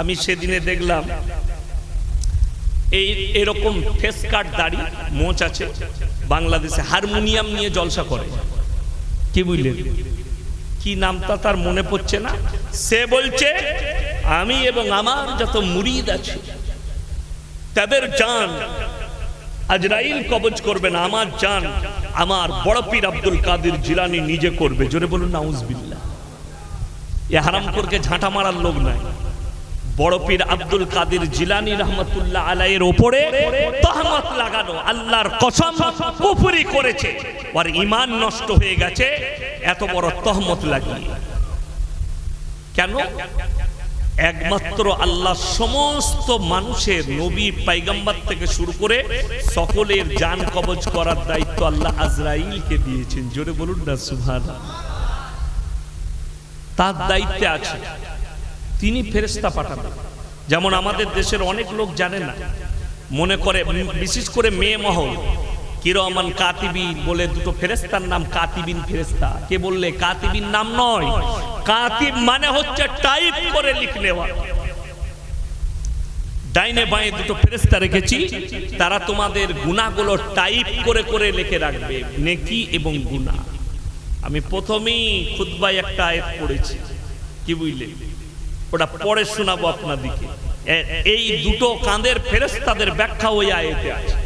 আমি সেদিনে দেখলাম, এই এরকম ফেস কাট দাড়ি মোচ আছে, বাংলাদেশে হারমোনিয়াম নিয়ে জলসা করে। কি বুঝলেন? কি নামটা তার মনে পড়ছে না? সে বলছে, আমি এবং আমার যত মুরিদ আছে, তাদের জান আজরাইল কবজ করবে না, আমার জান আমার বড় পীর আব্দুল কাদের জিলানি নিজে করবে। জোরে বলুন, নাউজবিল্লাহ। এ হারামখোরকে ঝাঁটা মারার লোক নাই। বড় পীর আব্দুল কাদের জিলানি রহমতুল্লাহ আলাইয়ের ওপরে তহমত লাগানো, আল্লাহর কসম কুফরি করেছে। আর ইমান নষ্ট হয়ে গেছে, এত বড় তহমত লাগিয়ে। কেন? একমাত্র আল্লাহ সমস্ত মানুষের নবী পাইগাম্বার থেকে শুরু করে সকলের জান কবজ করার দায়িত্ব আল্লাহ আজরাইলকে দিয়েছেন। জোরে বলুন না, সুবহানাল্লাহ। তার দায়িত্বে আছে। তিনি ফেরেস্তা পাঠাবেন। যেমন আমাদের দেশের অনেক লোক জানে না। মনে করে বিশেষ করে মেয়ে মহল। কিরমান কাতিবিন বলে দুটো ফেরেস্তার নাম কাতিবিন ফেরেস্তা কে বললে? কাতিবিন নাম নয়। কাতিব মানে হচ্ছে টাইপ করে লিখ নেওয়া ডাইনে বাঁয়ে দুটো ফেরেস্তা রেখেছি। তারা তোমাদের গুণাগুলো টাইপ করে করে লিখে রাখবে। নেকি এবং গুণা। আমি প্রথমেই খুতবায় একটা আয়াত পড়েছি। কি বুঝলে? ওটা পরে শোনাবো আপনাদিকে এই দুটো কাঁদের ফেরেস্তাদের ব্যাখ্যা ওই আয়াতে আছে।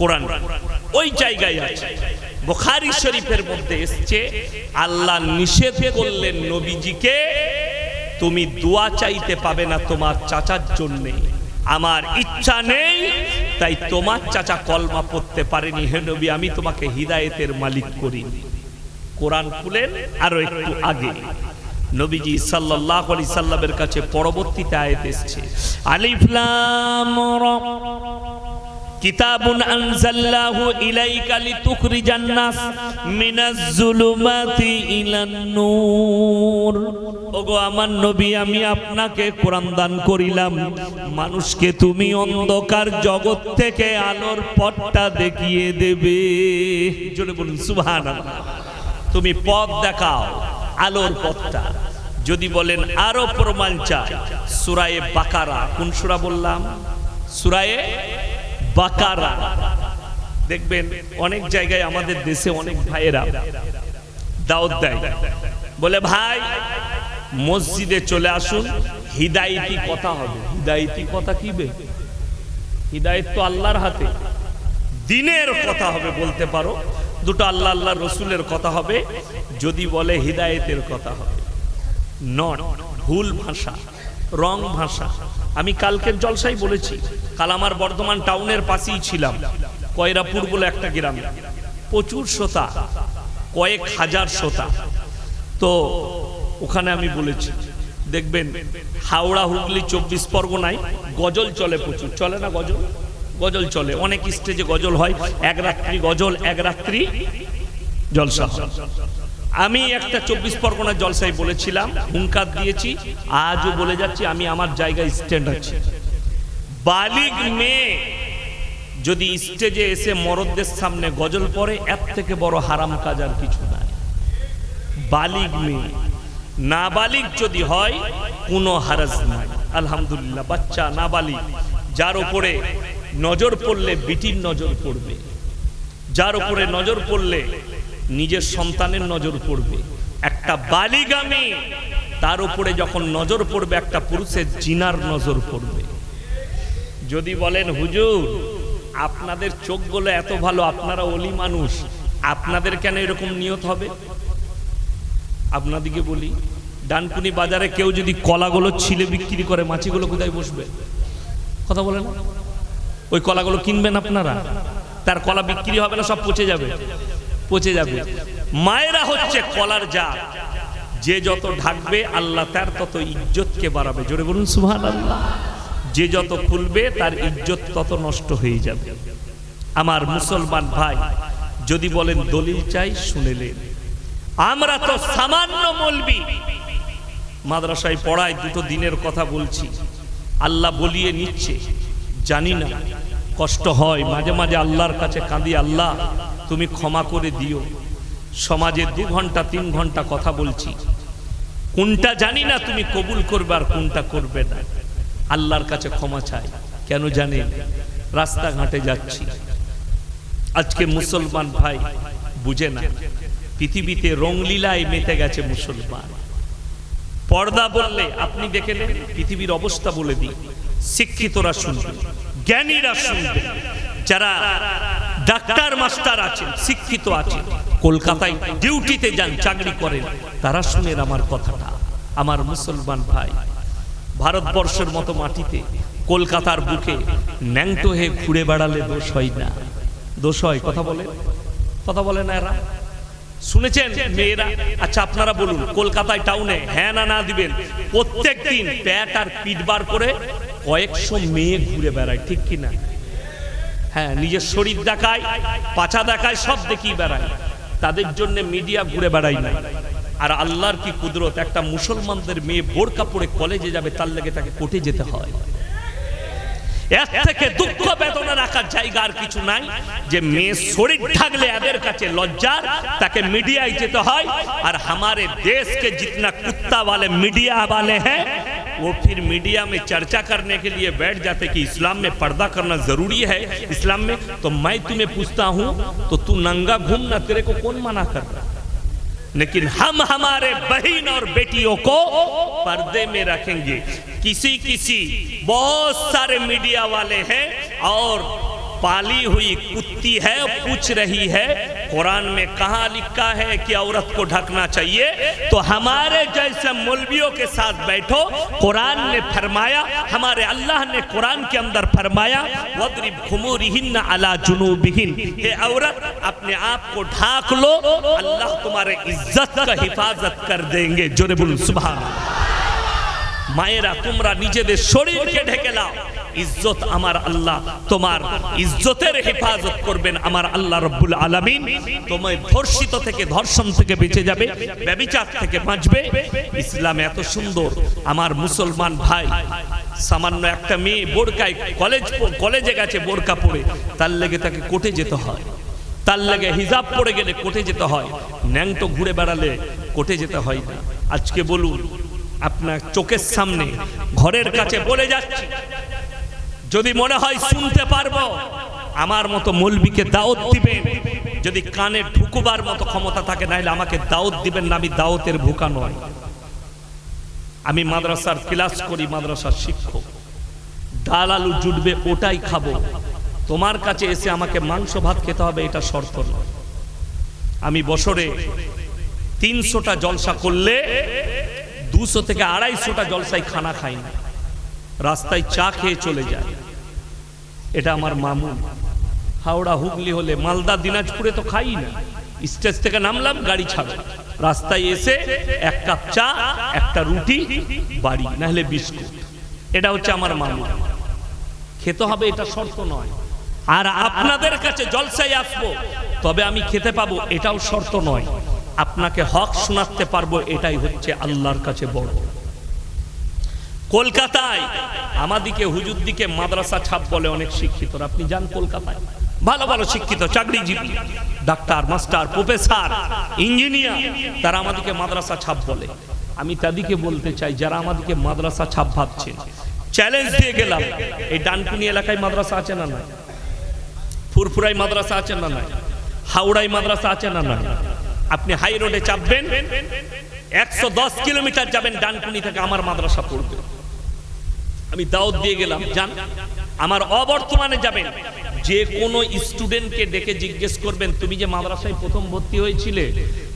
কোরআন। ওই জায়গায় আছে। বুখারী শরীফের মধ্যে এসছে, আল্লাহ নিষেধ করলেন নবীজিকে, তুমি দোয়া চাইতে পাবে না তোমার চাচার জন্য। আমার ইচ্ছা নেই, তাই তোমার চাচা কলমা পড়তে পারেনি। হে নবী, আমি তোমাকে হিদায়েতের মালিক করি কোরআন খুলেন আরও একটু আগে। নবীজি সাল্লাল্লাহু আলাইহি সাল্লামের কাছে পরবর্তীতে আয়াত এসেছে। আলিফ লাম রা। কিতাবুন আনজাল্লাহু ইলাইকা লিতুখরিজান নাস মিনাজ জুলুমাতি ইলান নূর। ওগো আমার নবী, আমি আপনাকে কোরআন দান করিলাম। মানুষকে তুমি অন্ধকার জগৎ থেকে আলোর পথটা দেখিয়ে দেবে। জোরে বলুন, সুবহানাল্লাহ। তুমি পথ দেখাও। আলোর পথটা। যদি বলেন আরও প্রমাণ চাই, সুরায়ে বাকারা। কোন সুরা বললাম? সুরায়ে বাকারা। দেখবেন, অনেক জায়গায় আমাদের দেশে অনেক ভাইয়েরা দাওয়াত দেয়। বলে, ভাই, মসজিদে চলে আসুন, হিদায়তি কথা হবে। হিদায়তি কথা কি বে? হিদায়ত তো আল্লাহর হাতে। দিনের কথা হবে বলতে পারো। দুটো আল্লাহ আল্লাহ রসুলের কথা হবে, যদি বলে হিদায়েতের কথা হবে। নট ভুল ভাষা, রং ভাষা। আমি কালকের জলসাই বলেছি, কাল আমার বর্ধমান টাউনের পাশেই ছিলাম, কয়রাপুর বলে একটা গ্রাম। প্রচুর শ্রোতা, কয়েক হাজার শ্রোতা। তো ওখানে আমি বলেছি, দেখবেন হাওড়া, হুগলি, চব্বিশ পরগনায় গজল চলে প্রচুর। চলে না গজল? গজল চলে। অনেক স্টেজে গজল হয়। এক রাত্রি গজল, এক রাত্রি জলসা আমি একটা চব্বিশ পরগনার জলসায় বলেছিলাম, হুঙ্কার দিয়েছি, আজও বলে যাচ্ছি, আমি আমার জায়গায় স্ট্যান্ড আছি। বালিগ মেয়ে যদি স্টেজে এসে মরদদের সামনে গজল পরে এর থেকে বড় হারাম কাজ আর কিছু নাই। বালিগ মেয়ে, নাবালিগ যদি হয়, কোনো হারাজ নাই। আলহামদুলিল্লাহ, বাচ্চা নাবালিগ, যার উপরে নজর পড়লে বিটির নজর পড়বে। যার উপরে নজর পড়লে নিজের সন্তানের নজর পড়বে। একটা বালিগামী, তার উপরে যখন নজর পড়বে, একটা পুরুষের জিনার নজর পড়বে। যদি বলেন, হুজুর, আপনাদের চোখগুলো এত ভালো, আপনারা অলি মানুষ, আপনাদের কেন এরকম নিয়ত হবে? আপনাদিকে বলি, ডানকুনি বাজারে কেউ যদি কলাগুলো ছিলে বিক্রি করে, মাছিগুলো কোথায় বসবে? কথা বলেন ওই কলাগুলো কিনবেন আপনারা? তার কলা বিক্রি হবে না, সব পচে যাবে। পচে যাবে। মায়েরা হচ্ছে কলার জাত। যে যত ঢাকবে, আল্লাহ তার তত ইজ্জতকে বাড়াবে। জোরে বলুন সুহান আল্লাহ যে যত খুলবে, তার ইজ্জত তত নষ্ট হয়ে যাবে। আমার মুসলমান ভাই, যদি বলেন দলিল চাই শুনেলেন আমরা তো সামান্য মলবি। মাদ্রাসায় পড়ায় দুটো দিনের কথা বলছি। আল্লাহ বলিয়ে নিচ্ছে। জানি না। কষ্ট হয়, মাঝে মাঝে আল্লাহর কাছে কাঁদি, আল্লাহ, তুমি ক্ষমা করে দিও। সমাজে দু ঘণ্টা, তিন ঘণ্টা কথা বলছি। কোনটা জানি না তুমি কবুল করবে আর কোনটা করবে না। আল্লাহর কাছে ক্ষমা চাই। কেন জানেন রাস্তাঘাটে যাচ্ছি। আজকে মুসলমান ভাই বুঝে না, পৃথিবীতে রংলীলায় মেতে গেছে মুসলমান। পর্দা বললে, আপনি দেখে নেন পৃথিবীর অবস্থা বলে দিই। শিক্ষিতরা শুনবেন জ্ঞানীরা শুনবেন যারা ডাক্তার, মাস্টার আছেন, শিক্ষিত আছেন, কলকাতায় ডিউটিতে যান, চাকরি করেন, তারা শুনেন আমার কথাটা। আমার মুসলমান ভাই, ভারতবর্ষের মতো মাটিতে কলকাতার বুকে ন্যাংটো হয়ে ঘুরে বেড়ালে দোষ হয় না। দোষ হয়, কথা বলে কথা বলে না এরা। শুনেছেন মেয়েরা? আচ্ছা আপনারা বলুন, কলকাতায় টাউনে হ্যাঁ না না দিবেন প্রত্যেক দিন প্যাট আর পিট বার করে কয়েকশো মেয়ে ঘুরে বেড়ায়, ঠিক কিনা? হ্যাঁ নিজের শরীর দেখায় পাচা দেখায়, সব দেখি বেড়ায়। তাদের জন্য মিডিয়া ঘুরে বেড়াই না আর আল্লাহর কি কুদরত? একটা মুসলমানদের মেয়ে বোরকা পরে কলেজে যাবে, তার লেগে তাকে কোটে যেতে হয়। থেকে দুঃখ বেদনা রাখার জায়গা আর কিছু নাই। যে মেয়ে শরীর থাকলে এদের কাছে লজ্জার, তাকে মিডিয়ায় যেতে হয়। আর আমারে দেশকে জিতনা কুত্তা বলে মিডিয়া বলে হ্যাঁ? वो फिर मीडिया में चर्चा करने के लिए बैठ जाते कि इस्लाम में पर्दा करना ज़रूरी है। इस्लाम में तो मैं तुम्हें पूछता हूँ तो तू नंगा घूमना तेरे को कौन मना कर रहा लेकिन हम हमारे बहन और बेटियों को पर्दे में रखेंगे। किसी किसी, बहुत सारे मीडिया वाले हैं और पाली हुई कुत्ती है, पूछ रही है कुरान में कहा लिखा है कि औरत को ढकना चाहिए तो हमारे जैसे मौलवियों के साथ बैठो कुरान ने फरमाया हमारे अल्लाह ने कुरान के अंदर फरमाया वद्रिब खुमुरिहिन अला जुनूबिहिन हे औरत अपने आप को ढाक लो अल्लाह तुम्हारे इज्जत का हिफाजत कर देंगे जोरे बोलूं सुभान মায়েরা তোমরা নিজেদের শরীরকে ঢেকে নাও ইজ্জত আমার আল্লাহ। তোমার ইজ্জতের হেফাজত করবেন আমার আল্লাহ রব্বুল আলামিন। তোমায় ধর্ষিত থেকে, ধর্ষণ থেকে বেঁচে যাবে, ব্যবিচার থেকে বাঁচবে। ইসলাম এত সুন্দর। আমার মুসলমান ভাই, সামান্য একটা মেয়ে বোরকায় কলেজ কলেজে গেছে বোরকা পরে। তার লেগে তাকে কোটে যেতে হয়। তার লেগে হিজাব পড়ে গেলে কোটে যেতে হয়। ন্যাংটো ঘুরে বেড়ালে কোটে যেতে হয় না। আজকে বলুন, আপনার চোখের সামনে, ঘরের কাছে বলে যাচ্ছি যদি মনে হয় শুনতে পারব, আমার মতো মৌলবিকে দাওয়াত দিবেন। যদি কানে ঢুকুবার মতো ক্ষমতা থাকে নাহলে আমাকে দাওয়াত দিবেন না, আমি দাওয়াতের ভুকা নয় আমি মাদ্রাসার ক্লাস করি, মাদ্রাসার শিক্ষক। ডাল আলু জুটবে, ওটাই খাব। তোমার কাছে এসে আমাকে মাংস ভাত খেতে হবে, এটা শর্ত নয়। আমি বছরে তিনশোটা জলসা করলে দুশো থেকে আড়াইশোটা জলসায় খানা খাই না। রাস্তায় চা খেয়ে চলে যায়। এটা আমার মামুন হাওড়া হুগলি হলে মালদা, দিনাজপুরে তো খাই না। স্টেজ থেকে নামলাম, গাড়ি ছাড়ো। রাস্তায় এসে এক কাপ চা, একটা রুটি, বাড়ি না হলে বিস্কুট। এটা হচ্ছে আমার মামুন খেতে হবে এটা শর্ত নয়। আর আপনাদের কাছে জলসায় আসব, তবে আমি খেতে পাবো, এটাও শর্ত নয়। আপনাকে হক শোনাতে পারব, এটাই হচ্ছে আল্লাহর কাছে বড়। কলকাতায়। আমাদিকে হুজুর দিকে মাদ্রাসা ছাপ বলে অনেক শিক্ষিত। আপনি যান কলকাতায়। ভালো ভালো শিক্ষিত, চাকরিজীবী। ডাক্তার, মাস্টার, প্রফেসর, ইঞ্জিনিয়ার, তারা আমাদেরকে মাদ্রাসা ছাপ বলে। আমি তাদেরকে বলতে চাই, যারা আমাদেরকে মাদ্রাসা ছাপ ভাবছেন। চ্যালেঞ্জ দিয়ে গেলাম। এই ডানকুনি এলাকায় মাদ্রাসা আছে না না ফুরফুরাই মাদ্রাসা আছে না না হাওড়াই মাদ্রাসা আছে না না আপনি হাই রোডে চাপবেন, একশো দশ কিলোমিটার যাবেন, ডানকুনি থেকে আমার মাদ্রাসা পড়বে। আমি দাওয়াত দিয়ে গেলাম, যান। আমার অবর্তমানে যাবেন। যে কোনো স্টুডেন্টকে ডেকে জিজ্ঞেস করবেন, তুমি যে মাদ্রাসায় প্রথম ভর্তি হয়েছিলে,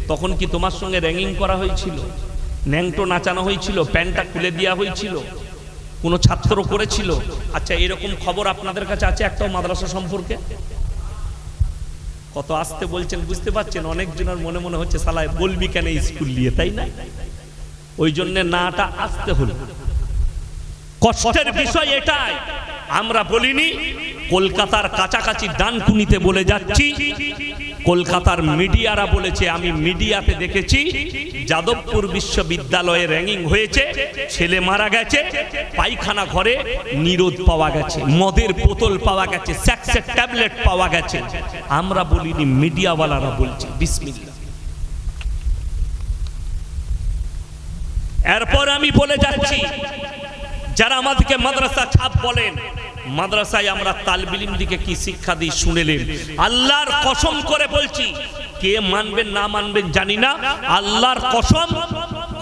তখন কি তোমার সঙ্গে র্যাঙ্গিং করা হয়েছিল? ন্যাংটো নাচানো হয়েছিল, প্যান্টটা খুলে দেওয়া হয়েছিল, কোনো ছাত্র করেছিল? আচ্ছা এরকম খবর আপনাদের কাছে আছে একটাও মাদ্রাসা সম্পর্কে? কত আসতে বলছেন, বুঝতে পারছেন? অনেকজনের মনে মনে হচ্ছে, সালায় বলবি কেন স্কুল নিয়ে? তাই না? ওই জন্য নাটা আসতে হলো। কষ্টের বিষয় এটাই। আমরা বলিনি, কলকাতার কাছাকাছি ডানকুনিতে বলে যাচ্ছি। কলকাতার মিডিয়ারা বলেছে, আমি মিডিয়াতে দেখেছি, যাদবপুর বিশ্ববিদ্যালয়ে র্যাঙ্কিং হয়েছে, ছেলে মারা গেছে, পায়খানা ঘরে নিরোধ পাওয়া গেছে, মদের বোতল পাওয়া গেছে, স্যাক্সের ট্যাবলেট পাওয়া গেছে। আমরা বলিনি, মিডিয়াওয়ালারা বলছে বিসমিল্লা এরপর আমি বলে যাচ্ছি যারা আমাদেরকে মাদ্রাসা ছাপ বলেন, মাদ্রাসায় আমরা তালবিলিম দিকে কি শিক্ষা দিই শুনেলেন। আল্লাহর কসম করে বলছি, কে মানবেন না মানবেন জানি না, আল্লাহর কসম,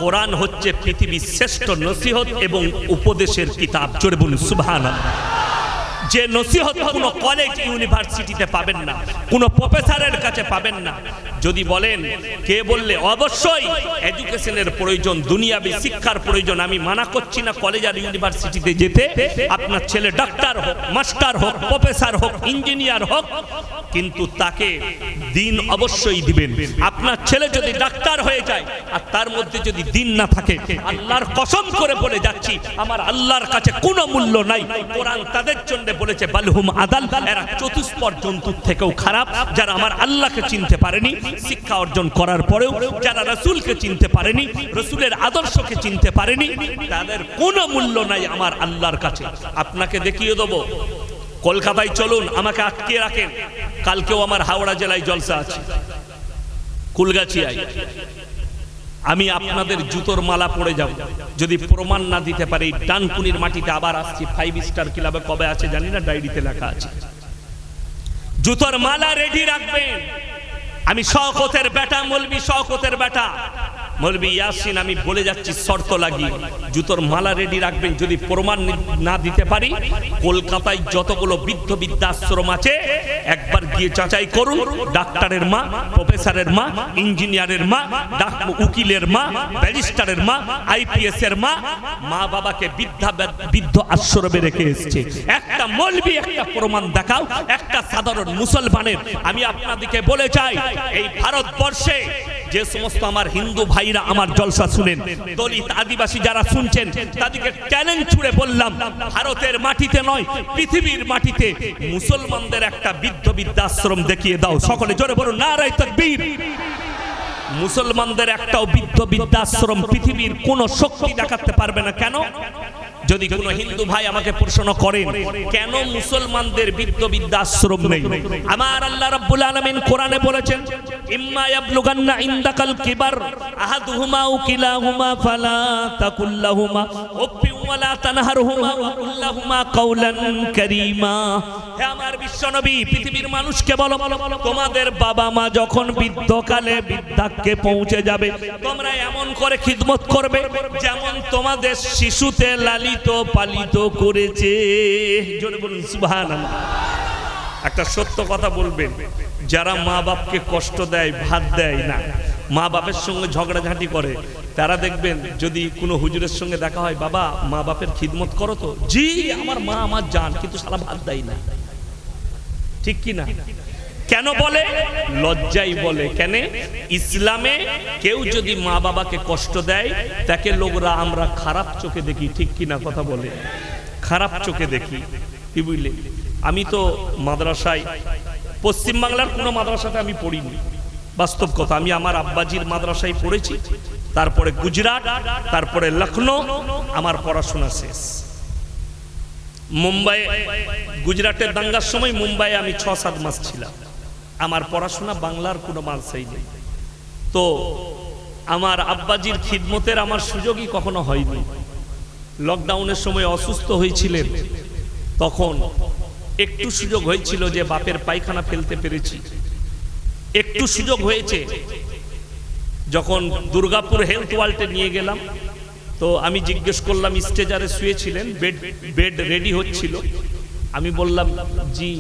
কোরআন হচ্ছে পৃথিবীর শ্রেষ্ঠ নসিহত এবং উপদেশের কিতাব। চড়ে বলুন, সুবহানাল্লাহ। যে নসিহত কোনো কলেজ ইউনিভার্সিটিতে পাবেন না, কোনো প্রফেসরের কাছে পাবেন না। যদি বলেন, কে বললে, অবশ্যই এডুকেশনের প্রয়োজন, দুনিয়াবি শিক্ষার প্রয়োজন, আমি মানা করছি না কলেজ আর ইউনিভার্সিটিতে যেতে। আপনার ছেলে ডাক্তার হোক মাস্টার হোক প্রফেসর হোক ইঞ্জিনিয়ার হোক, কিন্তু তাকে দিন অবশ্যই দিবেন। আপনার ছেলে যদি ডাক্তার হয়ে যায়, আর তার মধ্যে যদি দিন না থাকে, আল্লাহর কসম করে বলে যাচ্ছি, আমার আল্লাহর কাছে কোনো মূল্য নাই। কোরআন তাদের জন্য বলেছে, বালহুম আদাল, এরা চতুষ্পর জন্তুর থেকেও খারাপ, যারা আমার আল্লাহকে চিনতে পারেনি, শিক্ষা অর্জন করার পরেও যারা রসুলকে চিনতে পারেনি, রসুলের আদর্শকে চিনতে পারেনি, তাদের কোনো মূল্য নাই আমার আল্লাহর কাছে। আপনাকে দেখিয়ে দেবো। কলকাতায় চলুন, আমাকে আটকে রাখেন। কালকেও আমার হাওড়া জেলায় জলসা আছে। কুলগাছিয়ায়। আমি আপনাদের জুতোর মালা পড়ে যাব। যদি প্রমাণ না দিতে পারি ডানকুনির মাটিতে আবার আসছি। ফাইভ স্টার ক্লাবে কবে আছে জানি না, ডায়েরিতে লেখা আছে। জুতোর মালা রেডি রাখবেন। আমি শখতের বেটা মলবি শখতের বেটা। মলবি ইয়াসিন, আমি বলে যাচ্ছি, শর্ত লাগিয়ে জুতোর মালা রেডি রাখবেন, যদি প্রমাণ না দিতে পারি, কলকাতায় যতগুলো বৃদ্ধ বৃদ্ধাশ্রম আছে, একবার গিয়ে যাচাই করুন। ডাক্তারের মা, প্রফেসরের মা, ইঞ্জিনিয়ারের মা উকিলের মা, ব্যারিস্টারের মা আইপিএস এর মা মা বাবাকে বৃদ্ধা বৃদ্ধ আশ্রমে রেখে এসেছে। একটা মলবি, একটা প্রমাণ দেখাও, একটা সাধারণ মুসলমানের। আমি আপনাদেরকে বলে চাই, এই ভারতবর্ষে যে সমস্ত আমার হিন্দু ভাইরা আমার জলসা শুনেন, দলিত আদিবাসী যারা শুনছেন, তাদেরকে চ্যালেঞ্জ ছুড়ে বললাম, ভারতের মাটিতে নয়, পৃথিবীর মাটিতে মুসলমানদের একটা বৃদ্ধ বৃদ্ধাশ্রম দেখিয়ে দাও। সকলে জোরে বলুন নারাই তকবীর। মুসলমানদের একটাও বৃদ্ধ বৃদ্ধাশ্রম পৃথিবীর কোন শক্তি দেখাতে পারবে না। কেন? যদি কোনো হিন্দু ভাই আমাকে প্রশ্ন করেন কেন মুসলমানদের বৃদ্ধ বিদ্যাশ্রম নেই? আমার আল্লাহ রাব্বুল আলামিন কোরআনে বলেছেন ইম্মা ইয়াবলুগান্না ইনদাকাল কিবার আহাদুহুমা উকিলাহুমা কিলাহুমা ফালা তাকুল লাহুমা উফফিন ওয়ালা তানহারহুমা ওয়া কুল লাহুমা কারীমা বলো তোমাদের বাবা মা যখন বৃদ্ধকালে বৃদ্ধাক্যে পৌঁছে যাবে, তোমরা এমন করে খিদমত করবে যেমন তোমাদের শিশুতে লালিত, পালিত করেছে। বলুন, সুবহানাল্লাহ। একটা সত্য কথা বলবেন, যারা মা বাপকে কষ্ট দেয়, ভাত দেয় না মা বাপের সঙ্গে ঝগড়াঝাঁটি করে। তারা দেখবেন যদি কোনো হুজুরের সঙ্গে দেখা হয়, বাবা, মা বাপের খিদমত করো তো। জি, আমার মা, আমার জান, কিন্তু সারা ভাত দেয় না। ঠিক কি না? কেন বলে? লজ্জাই বলে। কেন? ইসলামে কেউ যদি মা বাবাকে কষ্ট দেয়, তাকে লোকরা আমরা খারাপ চোখে দেখি। ঠিক কি না কথা বলে? খারাপ চোখে দেখি। কি বুঝলে? আমি তো মাদ্রাসায়, পশ্চিমবাংলার কোনো মাদ্রাসাতে আমি পড়িনি। বাস্তব কথা, আমি আমার আব্বাজির মাদ্রাসায় পড়েছি, তারপরে গুজরাট, তারপরে লখনৌ, আমার পড়াশোনা শেষ। মুম্বাই গুজরাটের দাঙ্গার সময় মুম্বাইয়ে আমি ছ সাত মাস ছিলাম। আমার পড়াশোনা বাংলার কোনো মালসাই নেই। তো আমার আব্বাজির খিদমতের আমার সুযোগই কখনো হয়নি। লকডাউনের সময় অসুস্থ হয়েছিলেন। তখন একটু সুযোগ হয়েছিল যে বাপের পায়খানা ফেলতে পেরেছি। একটু সুযোগ হয়েছে। যখন দুর্গাপুর হেলথ ওয়ার্ল্ডে নিয়ে গেলাম, তো আমি জিজ্ঞেস করলাম, স্টেজারে শুয়েছিলেন বেড বেড রেডি হচ্ছিল। আমি বললাম, জি,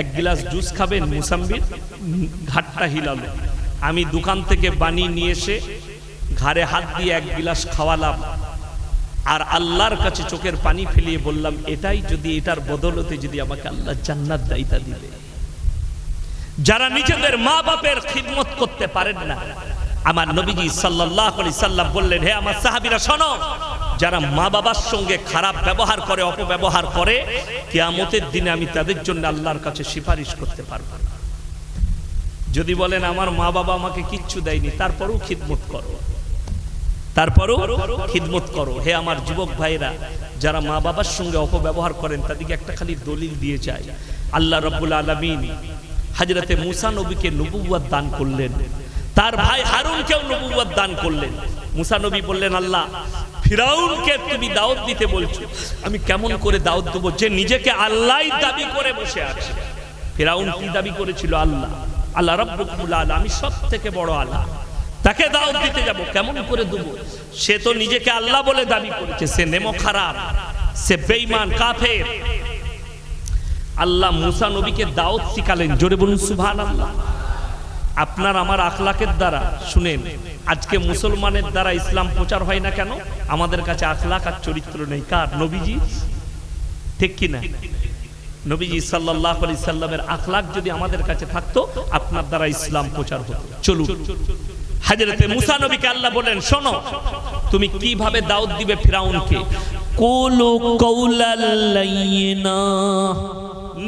এক গ্লাস জুস খাবেন, মুসাম্বির? ঘাটটা হিলালো। আমি দোকান থেকে বানিয়ে নিয়ে এসে ঘাড়ে হাত দিয়ে এক গ্লাস খাওয়ালাম। আর আল্লাহর কাছে চোখের পানি ফেলিয়ে বললাম, এটাই যদি এটার বদলতে যদি আমাকে আল্লাহ জান্নাত দায়িতা দিবে যারা নিজেদের মা বাপের খিদমত করতে পারেন না। আমার নবীজি আলাইহি সাল্লাম বললেন, হে আমার সাহাবিরা, শোনো, যারা মা বাবার সঙ্গে খারাপ ব্যবহার করে, অপব্যবহার করে, কেয়ামতের দিনে আমি তাদের জন্য আল্লাহর কাছে সুপারিশ করতে পারব যদি বলেন, আমার মা বাবা আমাকে কিচ্ছু দেয়নি, তারপরেও খিদমত করো। তারপরও খিদমত করো। হে আমার যুবক ভাইরা যারা মা বাবার সঙ্গে অপব্যবহার করেন, তাদেরকে একটা খালি দলিল দিয়ে যায়। আল্লাহ রব্বুল আলমিন হাজরতে মুসা নবীকে নবুয়াত দান করলেন। তার ভাই হারুনকেও নবুবত দান করলেন। মুসা নবী বললেন, আল্লাহ, ফিরাউনকে তুমি দাওয়াত দিতে বলছো। আমি কেমন করে দাওয়াত দেবো? যে নিজেকে আল্লাহ দাবি করে বসে আছে। ফিরাউন কি দাবি করেছিল? আল্লাহ আল্লাহ রব্বুল আলা, আমি সব থেকে বড় আল্লাহ তাকে দাওয়াত দিতে যাব, কেমন করে দেবো? সে তো নিজেকে আল্লাহ বলে দাবি করেছে। সে নেমো খারাপ, সে বেঈমান, কাফের। আল্লাহ মুসা নবীকে দাওয়াত শিখালেন। জোরে বলুন সুবহান আল্লাহ আপনার আমার আখলাকের দ্বারা, শুনেন, আজকে মুসলমানের দ্বারা ইসলাম প্রচার হয় না কেন? আমাদের কাছে আখলাক আর চরিত্র নেই। কার? নবীজি? ঠিক কি না? নবীজি সাল্লাহ আলি সাল্লামের আখলাক যদি আমাদের কাছে থাকতো, আপনার দ্বারা ইসলাম প্রচার হতো। চলুন। হাজরতে মুসা নবীকে আল্লাহ বলেন, শোনো, তুমি কীভাবে দাউদ দিবে ফিরাউনকে? কোলো কৌলাল্লাইনা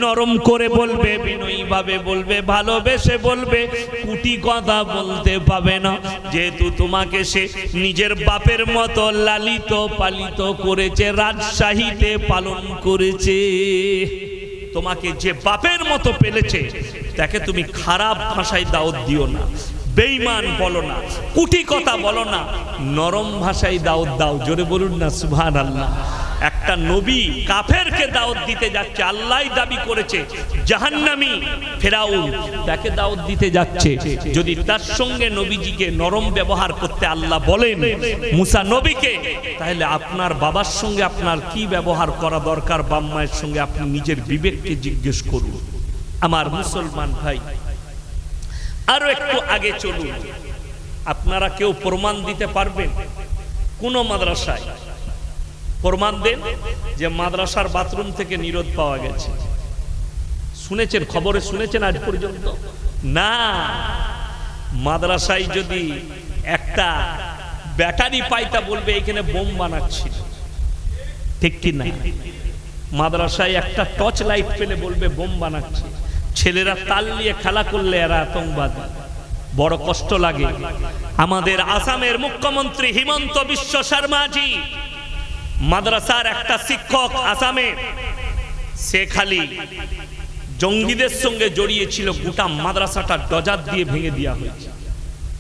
নরম করে বলবে বিনয়ী ভাবে বলবে, ভালোবেসে বলবে, কুটি কথা বলতে পাবে না। যেহেতু তোমাকে সে নিজের বাপের মতো লালিত পালিত করেছে, রাজশাহীতে পালন করেছে। তোমাকে যে বাপের মতো পেলেছে, তাকে তুমি খারাপ ভাষায় দাওয়াত দিও না, বেঈমান বলো না, কুটি কথা বলো না, নরম ভাষায় দাওয়াত দাও। জোরে বলুন না সুবহান আল্লাহ একটা নবী কাফেরকে দাওয়াত দিতে যাচ্ছে আল্লাহ দাবি করেছে, জাহান্নামী ফেরাউন তাকে দাওয়াত দিতে যাচ্ছে। যদি তার সঙ্গে নবীজিকে নরম ব্যবহার করতে আল্লাহ বলেন, মুসা নবীকে, তাহলে আপনার বাবার সঙ্গে আপনার কি ব্যবহার করা দরকার? বাম্মায়ের সঙ্গে আপনি নিজের বিবেককে জিজ্ঞেস করুন। আমার মুসলমান ভাই, আরও একটু আগে চলুন। আপনারা কেউ প্রমাণ দিতে পারবেন? কোন মাদ্রাসায় প্রমাণ দেন যে মাদ্রাসার বাথরুম থেকে নিরোধ পাওয়া গেছে। শুনেছেন, খবরে শুনেছেন আজ পর্যন্ত? না। মাদ্রাসায় যদি একটা ব্যাটারি পাইতা বলবে, এখানে বোম বানাচ্ছি। ঠিক কি না? মাদ্রাসায় একটা টর্চ লাইট পেলে বলবে, বোম বানাচ্ছে। ছেলেরা তাল নিয়ে খেলা করলে এরা আতঙ্কবাদী। বড় কষ্ট লাগে। আমাদের আসামের মুখ্যমন্ত্রী হিমন্ত বিশ্ব শর্মাজি মাদ্রাসার একটা শিক্ষক আসামে সে খালি জঙ্গিদের সঙ্গে জড়িয়েছিল গোটা মাদ্রাসাটা ডজার দিয়ে ভেঙে দেওয়া হয়েছে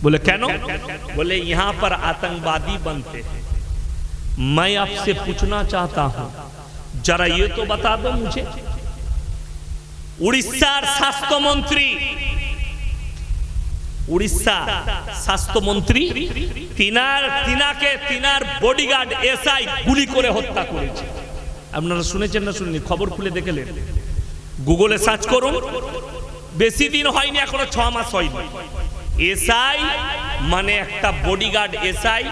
বলে কেন বলে यहाँ पर आतंकवादी बनते हैं मैं आपसे पूछना चाहता हूं जरा ये तो बता दो मुझे উড়িষ্যার স্বাস্থ্যমন্ত্রী উড়িষ্যা স্বাস্থ্যমন্ত্রী, তিনার, তিনাকে তিনার বডিগার্ড এসআই গুলি করে হত্যা করেছে। আপনারা শুনেছেন না শুনেনি? খবর খুলে দেখলেন গুগলে সার্চ করুন। বেশি দিন হয়নি, এখনও ছ মাস হয়নি। এসআই মানে একটা বডিগার্ড এসআই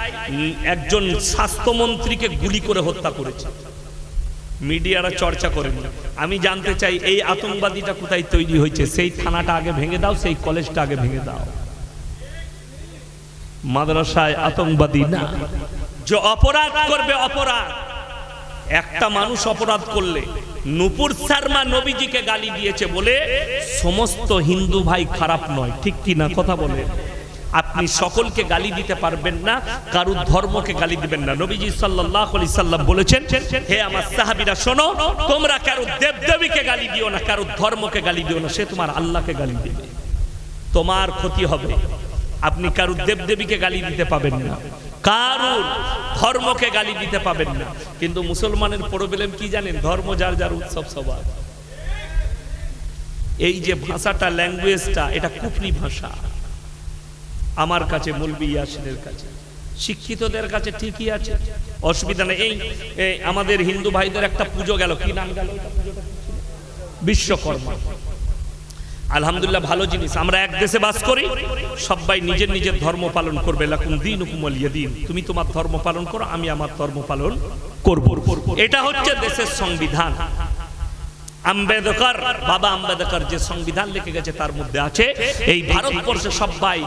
একজন স্বাস্থ্যমন্ত্রীকে গুলি করে হত্যা করেছে। মিডিয়ারা চর্চা করেন আমি জানতে চাই এই আতঙ্কবাদীটা কোথায় তৈরি হয়েছে? সেই থানাটা আগে ভেঙে দাও, সেই কলেজটা আগে ভেঙে দাও। মাদ্রাসায় আতঙ্কবাদী না। যে অপরাধ করবে, অপরাধ। একটা মানুষ অপরাধ করলে নুপুর শর্মা নবীজিকে গালি দিয়েছে বলে সমস্ত হিন্দু ভাই খারাপ নয়, ঠিক কি না? কথা বলে আপনি সকলকে গালি দিতে পারবেন না, কারুর ধর্মকে গালি দিবেন না। নবীজি সাল্লাল্লাহু আলাইহি সাল্লাম বলেছেন, হে আমার সাহাবীরা, শোনো, তোমরা কারুর দেবদেবীকে গালি দিও না কারুর ধর্মকে গালি দিও না, সে তোমার আল্লাহকে গালি দিবে। তোমার ক্ষতি হবে। আপনি কারুর দেবদেবীকে গালি দিতে পাবেন না, কারুর ধর্মকে গালি দিতে পাবেন না। কিন্তু মুসলমানের প্রবলেম কি জানেন? ধর্ম যার যার উৎসব সবার। এই যে ভাষাটা ল্যাঙ্গুয়েজটা এটা কুফরি ভাষা। আমার কাছে মুলবি ইয়াসিনের কাছে। শিক্ষিতদের কাছে ঠিকই আছে। অসুবিধা নেই। এই আমাদের হিন্দু ভাইদের একটা পুজো গেল। কি নাম গেল? বিশ্বকর্মা। আলহামদুলিল্লাহ ভালো জিনিস। আমরা এক দেশে বাস করি। সবাই নিজের নিজের ধর্ম পালন করবে। লাকুম দিন হুকুমল দিন। তুমি তোমার ধর্ম পালন করো, আমি আমার ধর্ম পালন করব। এটা হচ্ছে দেশের সংবিধান। আম্বেদকর, বাবা আম্বেদকর যে সংবিধান লিখে গেছে তার মধ্যে আছে, এই ভারতবর্ষে সবাই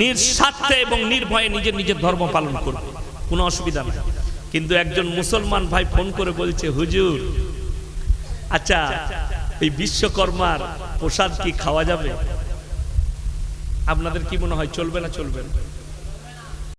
নিঃস্বার্থে এবং নির্ভয়ে নিজের নিজের ধর্ম পালন করবে। কোনো অসুবিধা নেই। কিন্তু একজন মুসলমান ভাই ফোন করে বলছে, হুজুর আচ্ছা এই বিশ্বকর্মার প্রসাদ কি খাওয়া যাবে? আপনাদের কি মনে হয়, চলবে না চলবে না?